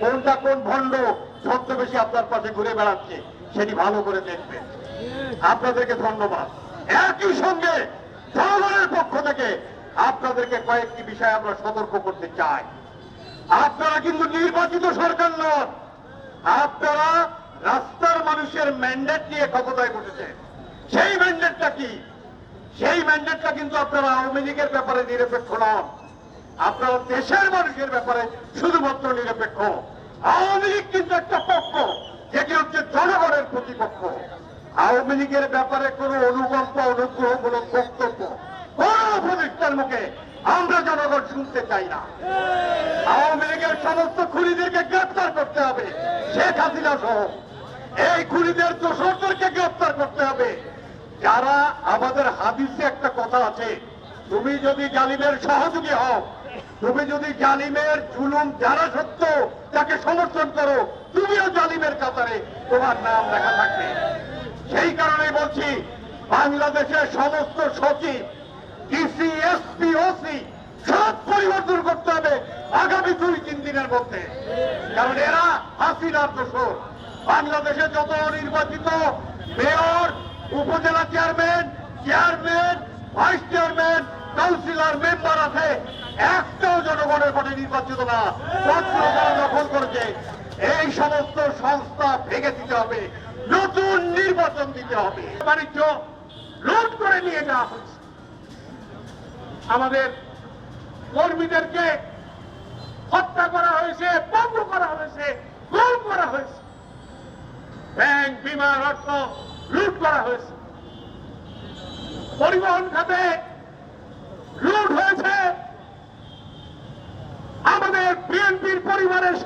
কোনটা কোন ভণ্ড ছদ্মবেশী আপনার পাশে ঘুরে বেড়াচ্ছে, সেটি ভালো করে দেখবেন। আপনাদেরকে ধন্যবাদ। একই সঙ্গে জনগণের পক্ষ থেকে আপনাদেরকে কয়েকটি বিষয় আমরা সতর্ক করতে চাই। আপনারা কিন্তু নির্বাচিত সরকার নন। আপনারা রাস্তার মানুষের ম্যান্ডেট নিয়ে ক্ষমতায় বসেছেন। সেই ম্যান্ডেটটা কি? সেই ম্যান্ডেটটা কিন্তু আপনারা আওয়ামী লীগের ব্যাপারে নিরপেক্ষ নন। আপনারা দেশের মানুষের ব্যাপারে শুধুমাত্র নিরপেক্ষ। আওয়ামী লীগ কিন্তু একটা পক্ষ, যেটি হচ্ছে জনগণের প্রতিপক্ষ। আওয়ামী লীগের ব্যাপারে কোনো অনুকম্প অনুগ্রহমূলক বক্তব্য, কোন উপদেষ্টার মুখে আমরা জনগণ শুনতে চাই না। আওয়ামী লীগের সমস্ত খুনিদেরকে গ্রেপ্তার করতে হবে, শেখ হাসিনা সহ। এই খুনিদের দোষরদেরকে গ্রেপ্তার করতে হবে। যারা আমাদের হাদিসে একটা কথা আছে, তুমি যদি জালিমের সহযোগী হও তুমি যদি জালিমের জুলুম যারা সত্য তাকে সমর্থন করো, তুমিও জালিমের কাতারে তোমার নাম লেখা থাকবে। সেই কারণে বলছি, বাংলাদেশের সমস্ত সচিব ডিসি এসপি ওসি সব পরিবর্তন করতে হবে আগামী দুই, তিন দিনের মধ্যে। কারণ এরা হাসিনার দোষর। বাংলাদেশে যত নির্বাচিত মেয়র, উপজেলা chairman chairman, vice chairman, councillor, member আছে একটাও জনগণের ভোটে নির্বাচিত না দখল করেছে। এই সমস্ত সংস্থা ভেঙে দিতে হবে, নতুন নির্বাচন দিতে হবে। বাণিজ্য লুট করে নিয়ে যাওয়া হয়েছে আমাদের কর্মীদেরকে হত্যা করা হয়েছে বন্ধ করা হয়েছে গুম করা হয়েছে। ব্যাংক বিমার অর্থ লুট করা হয়েছে। পরিবহন খাতে লুট হয়েছে।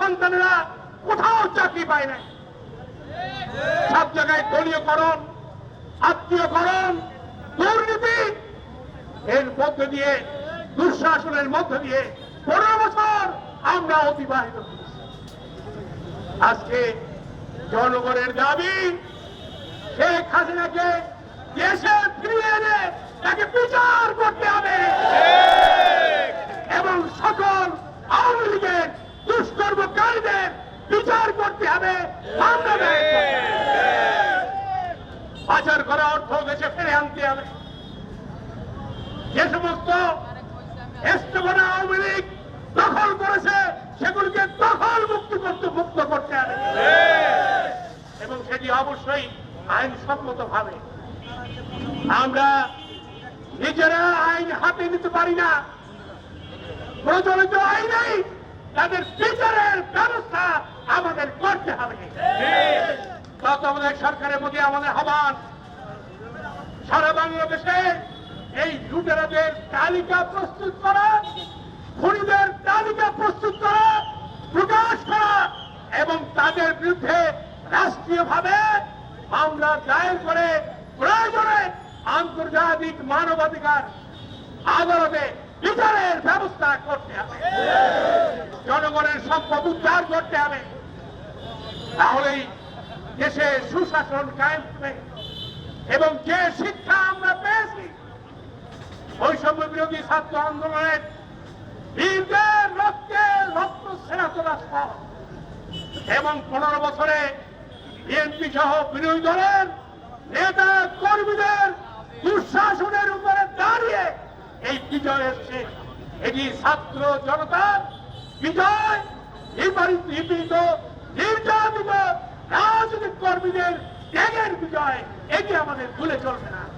সন্তানেরা কোথাও চাকরি পায় নাই সব জায়গায় দলীয়করণ আত্মীয়করণ দুর্নীতি এর মধ্য দিয়ে দুঃশাসনের মধ্য দিয়ে পনেরো বছর আমরা অতিবাহিত আজকে জনগণের দাবি শেখ হাসিনাকে দেশে ফিরিয়ে এনে তাকে বিচার করতে হবে। এবং সকল আওয়ামী লীগের দুষ্কর্মকারীদের বিচার করতে হবে। পাচার করা অর্থ দেশে ফিরে আনতে হবে। যে সমস্ত আওয়ামী লীগ দখল করেছে সেগুলিকে দখল মুক্তি করতে মুক্ত করতে হবে। এবং সেটি অবশ্যই আইনসম্মত ভাবে আমরা নিজেরা আইন হাতে নিতে পারি না। প্রচলিত আইনেই তাদের বিচারের ব্যবস্থা আমাদের করতে হবে তত্ত্বাবধায়ক সরকারের প্রতি আমাদের আহ্বান। সারা বাংলাদেশে এই লুটেরাদের তালিকা প্রস্তুত করা, খুনিদের তালিকা প্রস্তুত করা, প্রকাশ করা এবং তাদের বিরুদ্ধে রাষ্ট্রীয়ভাবে মামলা দায়ের করে প্রয়োজনে আন্তর্জাতিক মানবাধিকার আদালতে বিচারের ব্যবস্থা করতে হবে। জনগণের সম্পদ উদ্ধার করতে হবে। তাহলেই দেশে সুশাসন কায়েম এবং যে শিক্ষা আমরা পেয়েছি, বৈষম্য বিরোধী ছাত্র আন্দোলনের বীরদের রক্তে রক্ত সেরা তোলা সহ এবং পনেরো বছরে বিএনপি সহ বিরোধী দলের নেতা কর্মীদের দুঃশাসনের উপরে দাঁড়িয়ে এই বিজয় এসছে। এটি ছাত্র জনতার বিজয়, নির্বাচিত, নির্যাতিত রাজনৈতিক কর্মীদের ত্যাগের বিজয় এটি আমাদের ভুলে চলবে না।